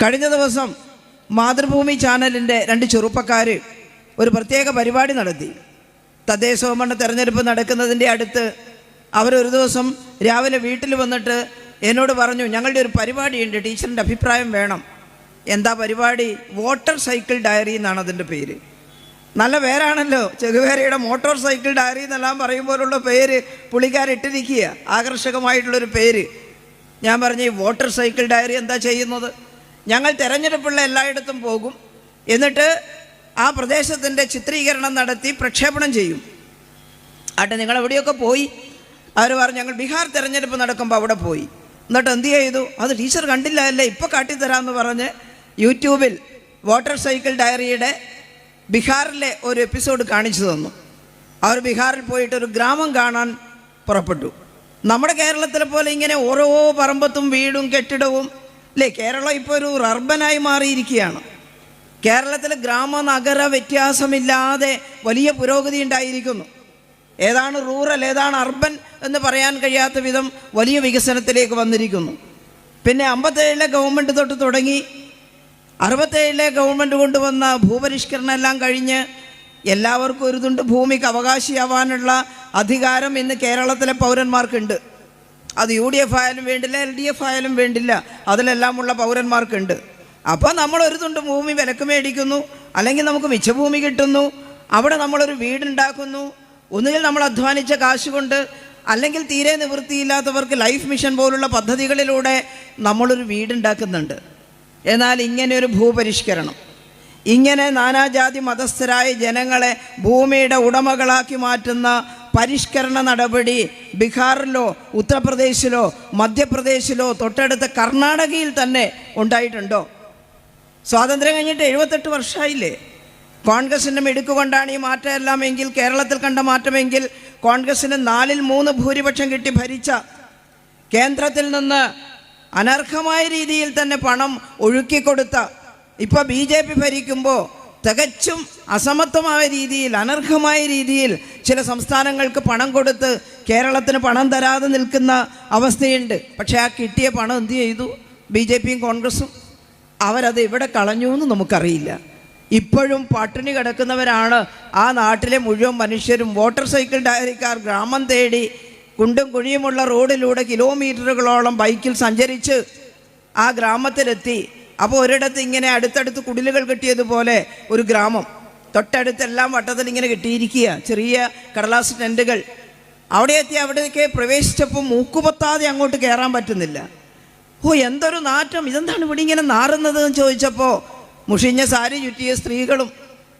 കഴിഞ്ഞ ദിവസം മാതൃഭൂമി ചാനലിന്റെ രണ്ട് ചെറുപ്പക്കാർ ഒരു പ്രത്യേക പരിപാടി നടത്തി. തദ്ദേശ സ്വയംഭരണ തെരഞ്ഞെടുപ്പ് നടക്കുന്നതിന്റെ അടുത്ത് അവരൊരു ദിവസം രാവിലെ വീട്ടിൽ വന്നിട്ട് എന്നോട് പറഞ്ഞു ഞങ്ങളുടെ ഒരു പരിപാടിയുണ്ട് ടീച്ചറിന്റെ അഭിപ്രായം വേണം. എന്താ പരിപാടി? വോട്ടർ സൈക്കിൾ ഡയറി എന്നാണ് അതിന്റെ പേര്. നല്ല പേരാണല്ലോ ചെകുവേരയുടെ മോട്ടോർ സൈക്കിൾ ഡയറി എന്നെല്ലാം പറയുമ്പോലുള്ള പേര് പുള്ളിക്കാരിട്ടിരിക്കുക ആകർഷകമായിട്ടുള്ളൊരു പേര്. ഞാൻ പറഞ്ഞു ഈ വോട്ടർ സൈക്കിൾ ഡയറി എന്താ ചെയ്യുന്നത്? ഞങ്ങൾ തിരഞ്ഞെടുപ്പുള്ള എല്ലായിടത്തും പോകും. എന്നിട്ട് ആ പ്രദേശത്തിന്റെ ചിത്രീകരണം നടത്തി പ്രക്ഷേപണം ചെയ്യും. ആട്ടെ നിങ്ങൾ എവിടെയൊക്കെ പോയി? അവർ പറഞ്ഞു ഞങ്ങൾ ബീഹാർ തിരഞ്ഞെടുപ്പ് നടക്കുമ്പോൾ അവിടെ പോയി. എന്നിട്ട് എന്ത് ചെയ്തു? അത് ടീച്ചർ കണ്ടില്ല അല്ലേ ഇപ്പോൾ കാട്ടിത്തരാമെന്ന് പറഞ്ഞ് യൂട്യൂബിൽ വാട്ടർ സൈക്കിൾ ഡയറിയുടെ ബീഹാറിലെ ഒരു എപ്പിസോഡ് കാണിച്ചു തന്നു. അവർ ബീഹാറിൽ പോയിട്ട് ഒരു ഗ്രാമം കാണാൻ പുറപ്പെട്ടു. നമ്മുടെ കേരളത്തിലെ പോലെ ഇങ്ങനെ ഓരോ പറമ്പത്തും വീടും കെട്ടിടവും അല്ലേ കേരളം ഇപ്പോൾ ഒരു റർബനായി മാറിയിരിക്കുകയാണ്. കേരളത്തിൽ ഗ്രാമ നഗര വ്യത്യാസമില്ലാതെ വലിയ പുരോഗതി ഉണ്ടായിരിക്കുന്നു. ഏതാണ് റൂറൽ ഏതാണ് അർബൻ എന്ന് പറയാൻ കഴിയാത്ത വിധം വലിയ വികസനത്തിലേക്ക് വന്നിരിക്കുന്നു. പിന്നെ അമ്പത്തേഴിലെ ഗവൺമെന്റ് തൊട്ട് തുടങ്ങി അറുപത്തേഴിലെ ഗവൺമെന്റ് കൊണ്ടുവന്ന ഭൂപരിഷ്കരണം എല്ലാം കഴിഞ്ഞ് എല്ലാവർക്കും ഒരു തുണ്ട് ഭൂമിക്ക് അവകാശിയാവാനുള്ള അധികാരം ഇന്ന് കേരളത്തിലെ പൗരന്മാർക്കുണ്ട്. അത് യു ഡി എഫ് ആയാലും വേണ്ടില്ല എൽ ഡി എഫ് ആയാലും വേണ്ടില്ല. അതിലെല്ലാമുള്ള പൗരന്മാർക്കുണ്ട്. അപ്പോൾ നമ്മൾ ഒരു തുണ്ട് ഭൂമി വിലക്ക് മേടിക്കുന്നു അല്ലെങ്കിൽ നമുക്ക് മിച്ചഭൂമി കിട്ടുന്നു അവിടെ നമ്മളൊരു വീടുണ്ടാക്കുന്നു ഒന്നുകിൽ നമ്മൾ അധ്വാനിച്ച കാശ് കൊണ്ട് അല്ലെങ്കിൽ തീരെ നിവൃത്തിയില്ലാത്തവർക്ക് ലൈഫ് മിഷൻ പോലുള്ള പദ്ധതികളിലൂടെ നമ്മളൊരു വീടുണ്ടാക്കുന്നുണ്ട്. എന്നാൽ ഇങ്ങനെ ഒരു ഭൂപരിഷ്കരണം ഇങ്ങനെ നാനാജാതി മതസ്ഥരായ ജനങ്ങളെ ഭൂമിയുടെ ഉടമകളാക്കി മാറ്റുന്ന പരിഷ്കരണ നടപടി ബീഹാറിലോ ഉത്തർപ്രദേശിലോ മധ്യപ്രദേശിലോ തൊട്ടടുത്ത കർണാടകയിൽ തന്നെ ഉണ്ടായിട്ടുണ്ടോ? സ്വാതന്ത്ര്യം കഴിഞ്ഞിട്ട് എഴുപത്തെട്ട് വർഷമായില്ലേ? കോൺഗ്രസിന്റെ മിടുക്കുകൊണ്ടാണ് ഈ മാറ്റമെല്ലാം എങ്കിൽ കേരളത്തിൽ കണ്ട മാറ്റമെങ്കിൽ കോൺഗ്രസിന് നാലിൽ മൂന്ന് ഭൂരിപക്ഷം കിട്ടി ഭരിച്ച കേന്ദ്രത്തിൽ നിന്ന് അനർഹമായ രീതിയിൽ തന്നെ പണം ഒഴുക്കിക്കൊടുത്ത ഇപ്പോൾ ബി ജെ പി ഭരിക്കുമ്പോൾ തികച്ചും അസമത്വമായ രീതിയിൽ അനർഹമായ രീതിയിൽ ചില സംസ്ഥാനങ്ങൾക്ക് പണം കൊടുത്ത് കേരളത്തിന് പണം തരാതെ നിൽക്കുന്ന അവസ്ഥയുണ്ട്. പക്ഷേ ആ കിട്ടിയ പണം എന്ത് ചെയ്തു? ബി ജെ പിയും കോൺഗ്രസും. അവരത് എവിടെ കളഞ്ഞു എന്ന് നമുക്കറിയില്ല. ഇപ്പോഴും പട്ടിണി കിടക്കുന്നവരാണ് ആ നാട്ടിലെ മുഴുവൻ മനുഷ്യരും. മോട്ടോർ സൈക്കിൾ ഡയറിക്കാർ ഗ്രാമം തേടി കുണ്ടും കുഴിയുമുള്ള റോഡിലൂടെ കിലോമീറ്ററുകളോളം ബൈക്കിൽ സഞ്ചരിച്ച് ആ ഗ്രാമത്തിലെത്തി. അപ്പോൾ ഒരിടത്ത് ഇങ്ങനെ അടുത്തടുത്ത് കുടിലുകൾ കെട്ടിയതുപോലെ ഒരു ഗ്രാമം. തൊട്ടടുത്തെല്ലാം വട്ടത്തിൽ ഇങ്ങനെ കെട്ടിയിരിക്കുക ചെറിയ കടലാസ് ടെന്റുകൾ അവിടെ എത്തി അവിടേക്ക് പ്രവേശിച്ചപ്പോൾ മൂക്കുപൊത്താതെ അങ്ങോട്ട് കയറാൻ പറ്റുന്നില്ല. ഓ എന്തൊരു നാറ്റം. ഇതെന്താണ് ഇവിടെ ഇങ്ങനെ നാറുന്നത് എന്ന് ചോദിച്ചപ്പോൾ മുഷിഞ്ഞ സാരി ചുറ്റിയ സ്ത്രീകളും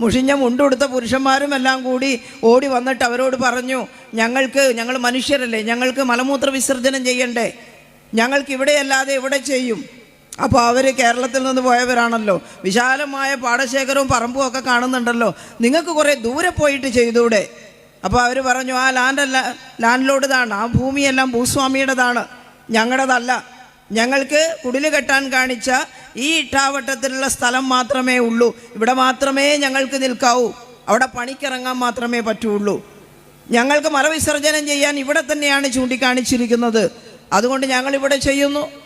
മുഷിഞ്ഞ മുണ്ടുടുത്ത പുരുഷന്മാരും എല്ലാം കൂടി ഓടി വന്നിട്ട് അവരോട് പറഞ്ഞു ഞങ്ങൾക്ക് ഞങ്ങൾ മനുഷ്യരല്ലേ ഞങ്ങൾക്ക് മലമൂത്ര വിസർജനം ചെയ്യണ്ടേ. ഞങ്ങൾക്ക് ഇവിടെയല്ലാതെ എവിടെ ചെയ്യും? അപ്പോൾ അവർ കേരളത്തിൽ നിന്ന് പോയവരാണല്ലോ. വിശാലമായ പാടശേഖരവും പറമ്പും ഒക്കെ കാണുന്നുണ്ടല്ലോ. നിങ്ങൾക്ക് കുറേ ദൂരെ പോയിട്ട് ചെയ്തൂടെ? അപ്പോൾ അവർ പറഞ്ഞു ആ ലാൻഡ് ലോഡിതാണ് ആ ഭൂമിയെല്ലാം ഭൂസ്വാമിയുടേതാണ്. ഞങ്ങളുടേതല്ല ഞങ്ങൾക്ക് കുടിൽ കെട്ടാൻ കാണിച്ച ഈ ഇട്ടാവട്ടത്തിലുള്ള സ്ഥലം മാത്രമേ ഉള്ളൂ. ഇവിടെ മാത്രമേ ഞങ്ങൾക്ക് നിൽക്കാവൂ. അവിടെ പണിക്കിറങ്ങാൻ മാത്രമേ പറ്റുള്ളൂ. ഞങ്ങൾക്ക് മലവിസർജനം ചെയ്യാൻ ഇവിടെ തന്നെയാണ് ചൂണ്ടിക്കാണിച്ചിരിക്കുന്നത്. അതുകൊണ്ട് ഞങ്ങളിവിടെ ചെയ്യുന്നു.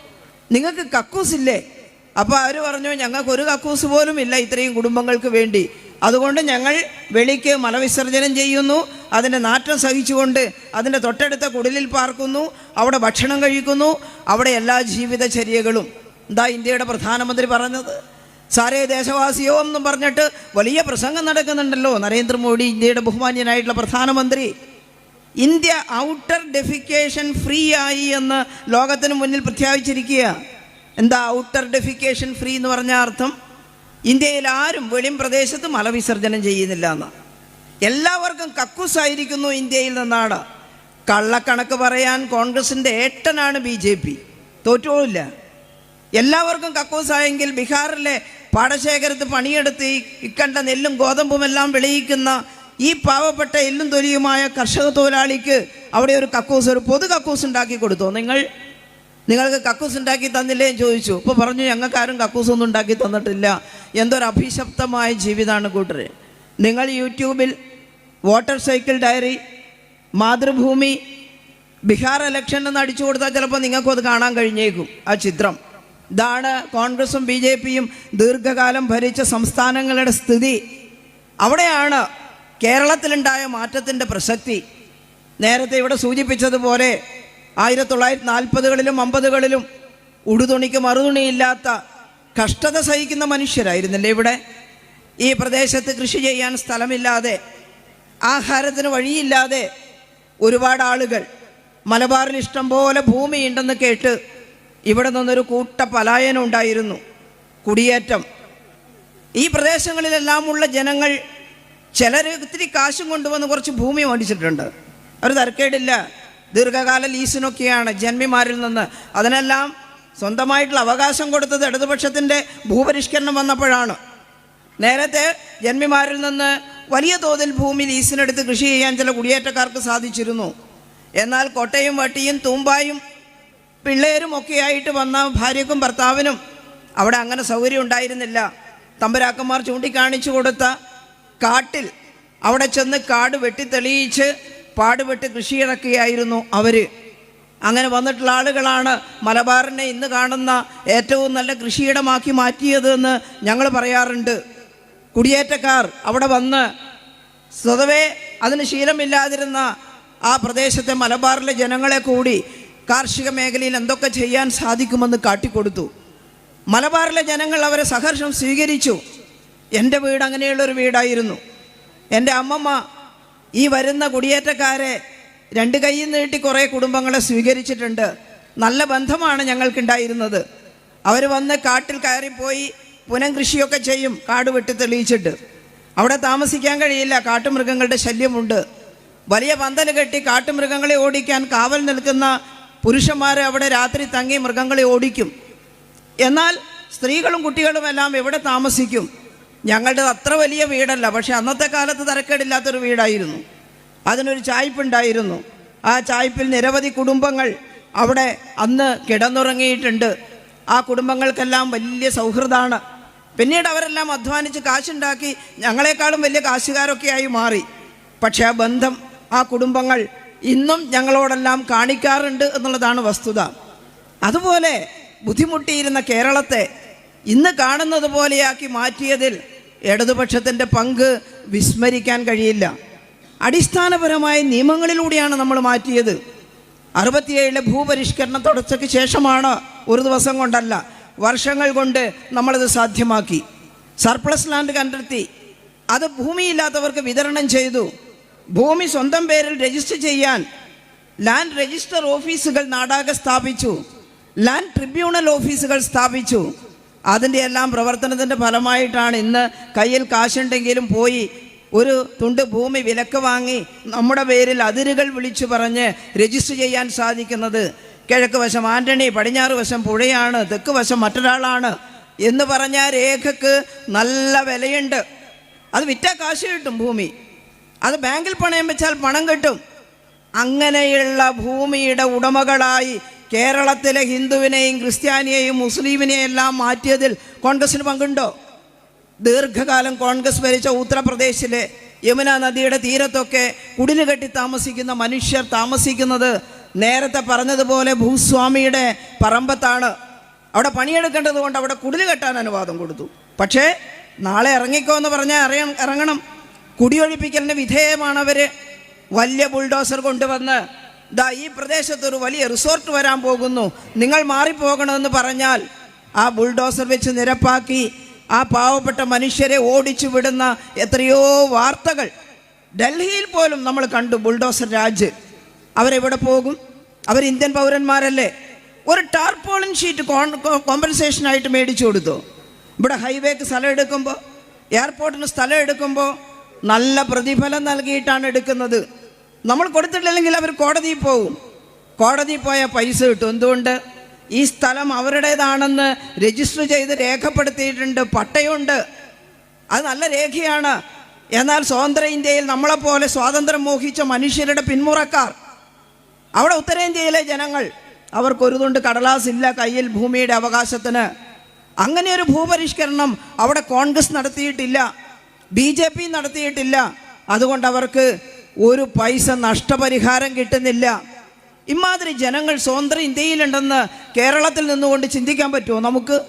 നിങ്ങൾക്ക് കക്കൂസില്ലേ? അപ്പോൾ അവർ പറഞ്ഞു ഞങ്ങൾക്ക് ഒരു കക്കൂസ് പോലും ഇല്ല ഇത്രയും കുടുംബങ്ങൾക്ക് വേണ്ടി. അതുകൊണ്ട് ഞങ്ങൾ വെളിക്ക് മലവിസർജനം ചെയ്യുന്നു. അതിന്റെ നാറ്റം സഹിച്ചുകൊണ്ട് അതിന്റെ തൊട്ടടുത്ത കുടിലിൽ പാർക്കുന്നു. അവിടെ ഭക്ഷണം കഴിക്കുന്നു. അവിടെ എല്ലാ ജീവിതചര്യകളും. എന്താ ഇന്ത്യയുടെ പ്രധാനമന്ത്രി പറഞ്ഞത്. സാരേ ദേശവാസിയോ എന്നും പറഞ്ഞിട്ട് വലിയ പ്രസംഗം നടക്കുന്നുണ്ടല്ലോ. നരേന്ദ്രമോദി ഇന്ത്യയുടെ ബഹുമാന്യനായിട്ടുള്ള പ്രധാനമന്ത്രി. ഇന്ത്യ ഔട്ടർ ഡെഫിക്കേഷൻ ഫ്രീ ആയി എന്ന് ലോകത്തിന് മുന്നിൽ പ്രഖ്യാപിച്ചിരിക്കുക. എന്താ ഔട്ടർ ഡെഫിക്കേഷൻ ഫ്രീ എന്ന് പറഞ്ഞ അർത്ഥം? ഇന്ത്യയിൽ ആരും വെളിം പ്രദേശത്ത് മലവിസർജനം ചെയ്യുന്നില്ല എന്ന്. എല്ലാവർക്കും കക്കൂസായിരിക്കുന്നു ഇന്ത്യയിൽ നിന്നാണ്. കള്ളക്കണക്ക് പറയാൻ കോൺഗ്രസിന്റെ ഏട്ടനാണ് ബി ജെ പി. തോറ്റുപോയില്ല എല്ലാവർക്കും കക്കൂസായെങ്കിൽ ബീഹാറിലെ പാടശേഖരത്ത് പണിയെടുത്ത് ഇക്കണ്ട നെല്ലും ഗോതമ്പുമെല്ലാം വിളയിക്കുന്ന ഈ പാവപ്പെട്ട എല്ലും തൊലിയുമായ കർഷക തൊഴിലാളിക്ക് അവിടെ ഒരു കക്കൂസ് ഒരു പൊതു കക്കൂസ് ഉണ്ടാക്കി കൊടുത്തു? നിങ്ങൾ നിങ്ങൾക്ക് കക്കൂസ് ഉണ്ടാക്കി തന്നില്ലേ ചോദിച്ചു. ഇപ്പോൾ പറഞ്ഞു ഞങ്ങൾക്കാരും കക്കൂസ് ഒന്നും ഉണ്ടാക്കി തന്നിട്ടില്ല. എന്തൊരു അഭിശപ്തമായ ജീവിതമാണ് കൂട്ടരെ. നിങ്ങൾ യൂട്യൂബിൽ water cycle diary Mathrubhumi Bihar election എന്ന് അടിച്ചു കൊടുത്താൽ ചിലപ്പോൾ നിങ്ങൾക്കും അത് കാണാൻ കഴിഞ്ഞേക്കും ആ ചിത്രം. ഇതാണ് കോൺഗ്രസും ബി ജെ പിയും ദീർഘകാലം ഭരിച്ച സംസ്ഥാനങ്ങളുടെ സ്ഥിതി. അവിടെയാണ് കേരളത്തിലുണ്ടായ മാറ്റത്തിന്റെ പ്രസക്തി നേരത്തെ ഇവിടെ സൂചിപ്പിച്ചതുപോലെ ആയിരത്തി തൊള്ളായിരത്തി നാൽപ്പതുകളിലും അമ്പതുകളിലും ഉടുതുണിക്ക് മറുതുണിയില്ലാത്ത കഷ്ടത സഹിക്കുന്ന മനുഷ്യരായിരുന്നില്ലേ ഇവിടെ? ഈ പ്രദേശത്ത് കൃഷി ചെയ്യാൻ സ്ഥലമില്ലാതെ ആഹാരത്തിന് വഴിയില്ലാതെ ഒരുപാട് ആളുകൾ മലബാറിൽ ഇഷ്ടം പോലെ ഭൂമിയുണ്ടെന്ന് കേട്ട് ഇവിടെ നിന്നൊരു കൂട്ട പലായനം ഉണ്ടായിരുന്നു. കുടിയേറ്റം. ഈ പ്രദേശങ്ങളിലെല്ലാമുള്ള ജനങ്ങൾ ചിലർ ഇത്തിരി കാശും കൊണ്ടുവന്ന് കുറച്ച് ഭൂമി മേടിച്ചിട്ടുണ്ട്. അവർ തരക്കേടില്ല. ദീർഘകാല ലീസിനൊക്കെയാണ് ജന്മിമാരിൽ നിന്ന്. അതിനെല്ലാം സ്വന്തമായിട്ടുള്ള അവകാശം കൊടുത്തത് ഇടതുപക്ഷത്തിന്റെ ഭൂപരിഷ്കരണം വന്നപ്പോഴാണ്. നേരത്തെ ജന്മിമാരിൽ നിന്ന് വലിയ തോതിൽ ഭൂമി ലീസിനെടുത്ത് കൃഷി ചെയ്യാൻ ചില കുടിയേറ്റക്കാർക്ക് സാധിച്ചിരുന്നു. എന്നാൽ കോട്ടയും വട്ടിയും തൂമ്പായും പിള്ളേരും ഒക്കെയായിട്ട് വന്ന ഭാര്യക്കും ഭർത്താവിനും അവിടെ അങ്ങനെ സൗകര്യം ഉണ്ടായിരുന്നില്ല. തമ്പരാക്കന്മാർ ചൂണ്ടിക്കാണിച്ചു കൊടുത്ത കാട്ടിൽ അവിടെ ചെന്ന് കാട് വെട്ടിത്തെളിയിച്ച് പാടുപെട്ട് കൃഷി ഇറക്കുകയായിരുന്നു അവർ അങ്ങനെ വന്നിട്ടുള്ള ആളുകളാണ് മലബാറിനെ ഇന്ന് കാണുന്ന ഏറ്റവും നല്ല കൃഷിയിടമാക്കി മാറ്റിയതെന്ന് ഞങ്ങൾ പറയാറുണ്ട്. കുടിയേറ്റക്കാർ അവിടെ വന്ന് സ്വതവേ അതിന് ശീലമില്ലാതിരുന്ന ആ പ്രദേശത്തെ മലബാറിലെ ജനങ്ങളെ കൂടി കാർഷിക മേഖലയിൽ എന്തൊക്കെ ചെയ്യാൻ സാധിക്കുമെന്ന് കാട്ടിക്കൊടുത്തു. മലബാറിലെ ജനങ്ങൾ അവരെ സഹർഷം സ്വീകരിച്ചു. എന്റെ വീട് അങ്ങനെയുള്ളൊരു വീടായിരുന്നു. എന്റെ അമ്മമ്മ ഈ വരുന്ന കുടിയേറ്റക്കാരെ രണ്ട് കൈ നീട്ടി കുറേ കുടുംബങ്ങളെ സ്വീകരിച്ചിട്ടുണ്ട്. നല്ല ബന്ധമാണ് ഞങ്ങൾക്കുണ്ടായിരുന്നത്. അവർ വന്ന് കാട്ടിൽ കയറിപ്പോയി പുനം കൃഷിയൊക്കെ ചെയ്യും കാട് വെട്ടി തെളിയിച്ചിട്ട്. അവിടെ താമസിക്കാൻ കഴിയില്ല കാട്ടുമൃഗങ്ങളുടെ ശല്യമുണ്ട്. വലിയ പന്തൽ കെട്ടി കാട്ടുമൃഗങ്ങളെ ഓടിക്കാൻ കാവൽ നിൽക്കുന്ന പുരുഷന്മാർ അവിടെ രാത്രി തങ്ങി മൃഗങ്ങളെ ഓടിക്കും. എന്നാൽ സ്ത്രീകളും കുട്ടികളുമെല്ലാം എവിടെ താമസിക്കും? ഞങ്ങളുടെ അത്ര വലിയ വീടല്ല പക്ഷെ അന്നത്തെ കാലത്ത് തരക്കേടില്ലാത്തൊരു വീടായിരുന്നു. അതിനൊരു ചായ്പുണ്ടായിരുന്നു. ആ ചായ്പിൽ നിരവധി കുടുംബങ്ങൾ അവിടെ അന്ന് കിടന്നുറങ്ങിയിട്ടുണ്ട്. ആ കുടുംബങ്ങൾക്കെല്ലാം വലിയ സൗഹൃദമാണ്. പിന്നീട് അവരെല്ലാം അധ്വാനിച്ച് കാശുണ്ടാക്കി ഞങ്ങളെക്കാളും വലിയ കാശുകാരൊക്കെ ആയി മാറി. പക്ഷേ ആ ബന്ധം ആ കുടുംബങ്ങൾ ഇന്നും ഞങ്ങളോടെല്ലാം കാണിക്കാറുണ്ട് എന്നുള്ളതാണ് വസ്തുത. അതുപോലെ ബുദ്ധിമുട്ടിയിരുന്ന കേരളത്തെ ഇന്ന് കാണുന്നത് പോലെയാക്കി മാറ്റിയതിൽ ഇടതുപക്ഷത്തിന്റെ പങ്ക് വിസ്മരിക്കാൻ കഴിയില്ല. അടിസ്ഥാനപരമായ നിയമങ്ങളിലൂടെയാണ് നമ്മൾ മാറ്റിയത്. അറുപത്തിയേഴിലെ ഭൂപരിഷ്കരണ തുടർച്ചയ്ക്ക് ശേഷമാണ് ഒരു ദിവസം കൊണ്ടല്ല വർഷങ്ങൾ കൊണ്ട് നമ്മളത് സാധ്യമാക്കി. സർപ്ലസ് ലാൻഡ് കണ്ടെത്തി. അത് ഭൂമിയില്ലാത്തവർക്ക് വിതരണം ചെയ്തു. ഭൂമി സ്വന്തം പേരിൽ രജിസ്റ്റർ ചെയ്യാൻ ലാൻഡ് രജിസ്റ്റർ ഓഫീസുകൾ നാടാകെ സ്ഥാപിച്ചു. ലാൻഡ് ട്രിബ്യൂണൽ ഓഫീസുകൾ സ്ഥാപിച്ചു. അതിന്റെ എല്ലാം പ്രവർത്തനത്തിന്റെ ഫലമായിട്ടാണ് ഇന്ന് കയ്യിൽ കാശുണ്ടെങ്കിലും പോയി ഒരു തുണ്ട് ഭൂമി വിലക്ക് വാങ്ങി നമ്മുടെ പേരിൽ അതിരുകൾ വിളിച്ചു പറഞ്ഞ് രജിസ്റ്റർ ചെയ്യാൻ സാധിക്കുന്നത്. കിഴക്ക് വശം ആന്റണി പടിഞ്ഞാറ് വശം പുഴയാണ് തെക്ക് വശം മറ്റൊരാളാണ് എന്ന് പറഞ്ഞ രേഖക്ക് നല്ല വിലയുണ്ട്. അത് വിറ്റാൽ കാശ് കിട്ടും ഭൂമി. അത് ബാങ്കിൽ പണയം വെച്ചാൽ പണം കിട്ടും. അങ്ങനെയുള്ള ഭൂമിയുടെ ഉടമകളായി കേരളത്തിലെ ഹിന്ദുവിനെയും ക്രിസ്ത്യാനിയെയും മുസ്ലിമിനെയും എല്ലാം മാറ്റിയതിൽ കോൺഗ്രസിന് പങ്കുണ്ടോ? ദീർഘകാലം കോൺഗ്രസ് ഭരിച്ച ഉത്തർപ്രദേശിലെ യമുന നദിയുടെ തീരത്തൊക്കെ കുടിലു കെട്ടി താമസിക്കുന്ന മനുഷ്യർ താമസിക്കുന്നത് നേരത്തെ പറഞ്ഞതുപോലെ ഭൂസ്വാമിയുടെ പറമ്പത്താണ്. അവിടെ പണിയെടുക്കേണ്ടത് കൊണ്ട് അവിടെ കുടിലു കെട്ടാൻ അനുവാദം കൊടുത്തു. പക്ഷേ നാളെ ഇറങ്ങിക്കോ എന്ന് പറഞ്ഞാൽ അറിയ ഇറങ്ങണം. കുടിയൊഴിപ്പിക്കലിന് വിധേയമാണ് അവർ വലിയ ബുൾഡോസർ കൊണ്ടുവന്ന് ദാ ഈ പ്രദേശത്ത് ഒരു വലിയ റിസോർട്ട് വരാൻ പോകുന്നു. നിങ്ങൾ മാറിപ്പോകണമെന്ന് പറഞ്ഞാൽ ആ ബുൾഡോസർ വെച്ച് നിരപ്പാക്കി ആ പാവപ്പെട്ട മനുഷ്യരെ ഓടിച്ചു വിടുന്ന എത്രയോ വാർത്തകൾ. ഡൽഹിയിൽ പോലും നമ്മൾ കണ്ടു ബുൾഡോസർ രാജ്. അവരെവിടെ പോകും? അവർ ഇന്ത്യൻ പൗരന്മാരല്ലേ? ഒരു ടാർപോളിൻ ഷീറ്റ് കോമ്പൻസേഷനായിട്ട് മേടിച്ചു കൊടുത്തു. ഇവിടെ ഹൈവേക്ക് സ്ഥലം എടുക്കുമ്പോൾ എയർപോർട്ടിന് സ്ഥലം എടുക്കുമ്പോൾ നല്ല പ്രതിഫലം നൽകിയിട്ടാണ് എടുക്കുന്നത്. നമ്മൾ കൊടുത്തിട്ടില്ലെങ്കിൽ അവർ കോടതിയിൽ പോകും കോടതിയിൽ പോയ പൈസ കിട്ടും. എന്തുകൊണ്ട്? ഈ സ്ഥലം അവരുടേതാണെന്ന് രജിസ്റ്റർ ചെയ്ത് രേഖപ്പെടുത്തിയിട്ടുണ്ട്. പട്ടയമുണ്ട് അത് നല്ല രേഖയാണ്. എന്നാൽ സ്വതന്ത്ര ഇന്ത്യയിൽ നമ്മളെപ്പോലെ സ്വാതന്ത്ര്യം മോഹിച്ച മനുഷ്യരുടെ പിന്മുറക്കാർ. അവിടെ ഉത്തരേന്ത്യയിലെ ജനങ്ങൾ അവർക്കൊരു തുണ്ട് കടലാസ് ഇല്ല കയ്യിൽ ഭൂമിയുടെ അവകാശത്തിന്. അങ്ങനെ ഒരു ഭൂപരിഷ്കരണം അവിടെ കോൺഗ്രസ് നടത്തിയിട്ടില്ല. ബി ജെ പി നടത്തിയിട്ടില്ല. അതുകൊണ്ട് അവർക്ക് ഒരു പൈസ നഷ്ടപരിഹാരം കിട്ടുന്നില്ല. ഇമാതിരി ജനങ്ങൾ സ്വതന്ത്ര ഇന്ത്യയിലുണ്ടെന്ന് കേരളത്തിൽ നിന്നുകൊണ്ട് ചിന്തിക്കാൻ പറ്റുമോ നമുക്ക്?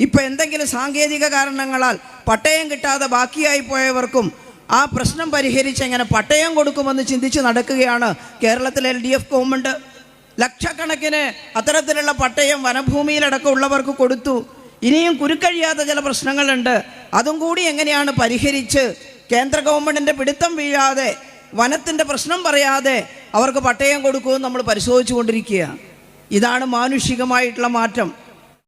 ഇപ്പം എന്തെങ്കിലും സാങ്കേതിക കാരണങ്ങളാൽ പട്ടയം കിട്ടാതെ ബാക്കിയായി പോയവർക്കും ആ പ്രശ്നം പരിഹരിച്ച് എങ്ങനെ പട്ടയം കൊടുക്കുമെന്ന് ചിന്തിച്ച് നടക്കുകയാണ് കേരളത്തിലെ എൽ ഡി എഫ് ഗവൺമെന്റ് ലക്ഷക്കണക്കിന് അത്തരത്തിലുള്ള പട്ടയം വനഭൂമിയിലടക്കം ഉള്ളവർക്ക് കൊടുത്തു. ഇനിയും കുരുക്കഴിയാത്ത ചില പ്രശ്നങ്ങളുണ്ട്. അതും കൂടി എങ്ങനെയാണ് പരിഹരിച്ച്? കേന്ദ്ര ഗവൺമെന്റിന്റെ പിടുത്തം വീഴാതെ വനത്തിന്റെ പ്രശ്നം പറയാതെ അവർക്ക് പട്ടയം കൊടുക്കുമെന്ന് നമ്മൾ പരിശോധിച്ചു കൊണ്ടിരിക്കുകയാണ് ഇതാണ് മാനുഷികമായിട്ടുള്ള മാറ്റം.